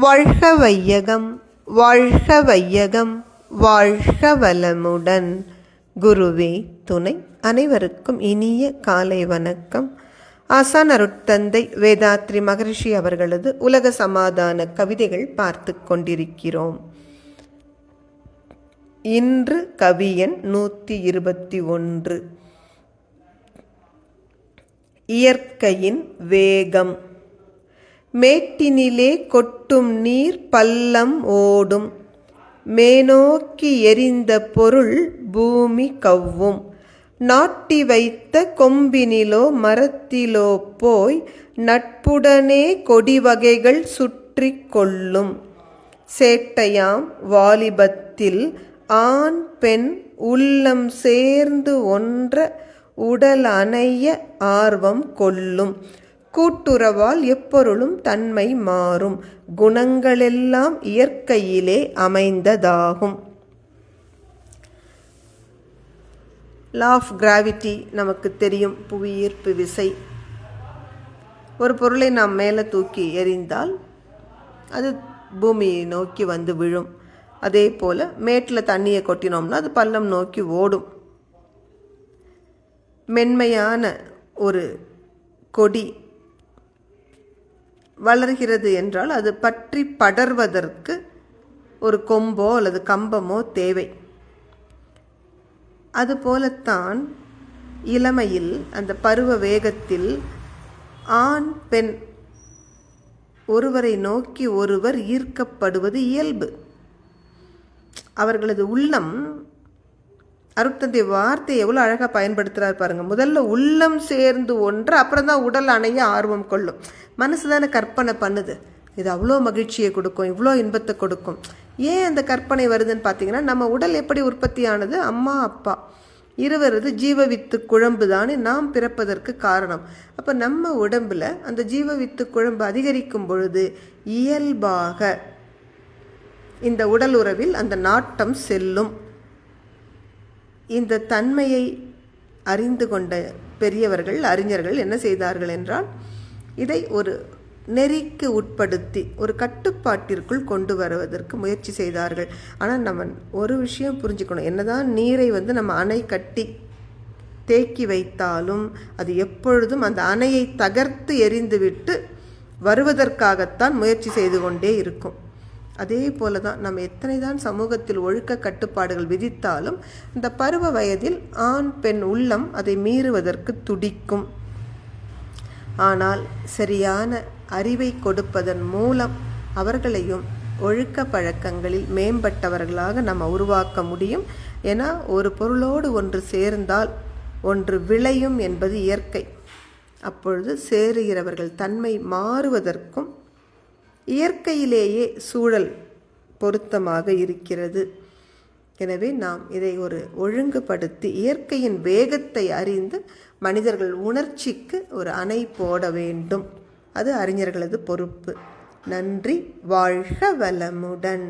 வாழ்க வையகம் வாழ்க வையகம் வாழ்க வளமுடன் குருவே துணை அனைவருக்கும் இனிய காலை வணக்கம். ஆசான் அருட்தந்தை வேதாத்ரி மகரிஷி அவர்களது உலக சமாதான கவிதைகள் பார்த்து கொண்டிருக்கிறோம். இன்று கவியன் நூற்றி இருபத்தி ஒன்று. இயற்கையின் வேகம். மேட்டினிலே கொட்டும் நீர் பள்ளம் ஓடும். மேனோக்கி எரிந்த பொருள் பூமி கவ்வும். நாட்டி வைத்த கொம்பினிலோ மரத்திலோ போய் நட்புடனே கொடி வகைகள் சுற்றி கொள்ளும். சேட்டையாம் வாலிபத்தில் ஆண் பெண் உள்ளம் சேர்ந்து ஒன்ற உடல் அணைய ஆர்வம் கொள்ளும். கூட்டுறவால் எப்பொருளும் தன்மை மாறும். குணங்களெல்லாம் இயற்கையிலே அமைந்ததாகும். லா ஆஃப் கிராவிட்டி நமக்கு தெரியும். புவியீர்ப்பு விசை. ஒரு பொருளை நாம் மேலே தூக்கி எறிந்தால் அது பூமியை நோக்கி வந்து விழும். அதே போல் மேட்டில் தண்ணியை கொட்டினோம்னா அது பள்ளம் நோக்கி ஓடும். மென்மையான ஒரு கொடி வளர்கிறது என்றால் அது பற்றி படர்வதற்கு ஒரு கொம்போ அல்லது கம்பமோ தேவை. அதுபோலத்தான் இளமையில் அந்த பருவ வேகத்தில் ஆண் பெண் ஒருவரை நோக்கி ஒருவர் ஈர்க்கப்படுவது இயல்பு. அவர்களது உள்ளம் அருட்தந்தை வார்த்தை எவ்வளோ அழகாக பயன்படுத்துகிறார் பாருங்கள் முதல்ல உள்ளம் சேர்ந்து ஒன்று அப்புறம் தான் உடல் அணைய ஆர்வம் கொள்ளும். மனசு தானே கற்பனை பண்ணுது. இது அவ்வளோ மகிழ்ச்சியை கொடுக்கும் இவ்வளோ இன்பத்தை கொடுக்கும். ஏன் அந்த கற்பனை வருதுன்னு பார்த்தீங்கன்னா நம்ம உடல் எப்படி உற்பத்தியானது? அம்மா அப்பா. இருவரது ஜீவவித்து குழம்பு தானே நாம் பிறப்பதற்கு காரணம். அப்போ நம்ம உடம்பில் அந்த ஜீவவித்து குழம்பு அதிகரிக்கும் பொழுது இயல்பாக இந்த உடல் உறவில் அந்த நாட்டம் செல்லும். இந்த தன்மையை அறிந்து கொண்ட பெரியவர்கள் அறிஞர்கள் என்ன செய்தார்கள் என்றால் இதை ஒரு நெறிக்கு உட்படுத்தி ஒரு கட்டுப்பாட்டிற்குள் கொண்டு வருவதற்கு முயற்சி செய்தார்கள். ஆனால் நம்ம ஒரு விஷயம் புரிஞ்சுக்கணும். என்னதான் நீரை வந்து நம்ம அணை கட்டி தேக்கி வைத்தாலும் அது எப்பொழுதும் அந்த அணையை தகர்த்து எரிந்துவிட்டு வருவதற்காகத்தான் முயற்சி செய்து கொண்டே இருக்கும். அதே போல தான் நம்ம எத்தனை தான் சமூகத்தில் ஒழுக்க கட்டுப்பாடுகள் விதித்தாலும் இந்த பருவ வயதில் ஆண் பெண் உள்ளம் அதை மீறுவதற்கு துடிக்கும். ஆனால் சரியான அறிவை கொடுப்பதன் மூலம் அவர்களையும் ஒழுக்க பழக்கங்களில் மேம்பட்டவர்களாக நம்ம உருவாக்க முடியும். ஏன்னா ஒரு பொருளோடு ஒன்று சேர்ந்தால் ஒன்று விளையும் என்பது இயற்கை. அப்பொழுது சேருகிறவர்கள் தன்மை மாறுவதற்கும் இயற்கையிலேயே சூழல் பொருத்தமாக இருக்கிறது. எனவே நாம் இதை ஒரு ஒழுங்குபடுத்தி இயற்கையின் வேகத்தை அறிந்து மனிதர்கள் உணர்ச்சிக்கு ஒரு அணை போட வேண்டும். அது அறிஞர்களது பொறுப்பு. நன்றி. வாழ்க வளமுடன்.